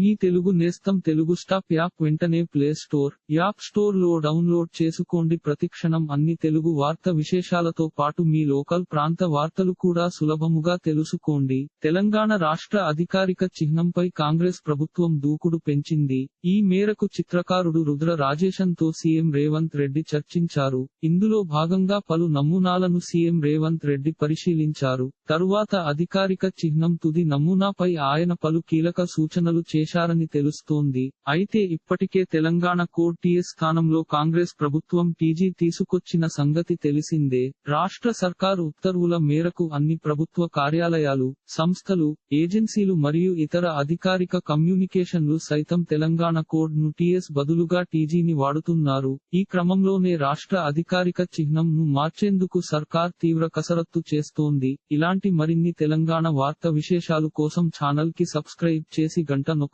మీ తెలుగు నేస్తం Telugu stop app వెంటనే play store app స్టోర్లో డౌన్లోడ్ చేసుకోండి. ప్రతిక్షణం అన్ని తెలుగు వార్త విశేషాలతో పాటు మీ లోకల్ ప్రాంత వార్తలు కూడా సులభముగా తెలుసుకోండి. తెలంగాణ రాష్ట్ర అధికారిక చిహ్నంపై కాంగ్రెస్ ప్రభుత్వం దూకుడు పెంచింది. ఈ మేరకు చిత్రకారుడు రుద్ర రాజేశన్తో సీఎం రేవంత్ రెడ్డి చర్చించారు. ఇందులో భాగంగా పలు నమూనాలను సీఎం రేవంత్ రెడ్డి పరిశీలించారు. తరువాత అధికారిక చిహ్నం తుది నమూనాపై ఆయన పలు కీలక సూచనలు చేశారని తెలుస్తోంది. అయితే ఇప్పటికే తెలంగాణ కోడ్ టీఎస్ స్థానంలో కాంగ్రెస్ ప్రభుత్వం టీజీ తీసుకొచ్చిన సంగతి తెలిసిందే. రాష్ట్ర సర్కారు ఉత్తర్వుల మేరకు అన్ని ప్రభుత్వ కార్యాలయాలు సంస్థలు ఏజెన్సీలు మరియు ఇతర అధికారిక కమ్యూనికేషన్లు సైతం తెలంగాణ కోడ్ను టీఎస్ బదులుగా టీజీని వాడుతున్నారు. ఈ క్రమంలోనే రాష్ట్ర అధికారిక చిహ్నం ను మార్చేందుకు సర్కార్ తీవ్ర కసరత్తు చేస్తోంది. ఇలాంటి మరిన్ని తెలంగాణ వార్త విశేషాలు కోసం ఛానల్కి సబ్స్క్రైబ్ చేసి గంట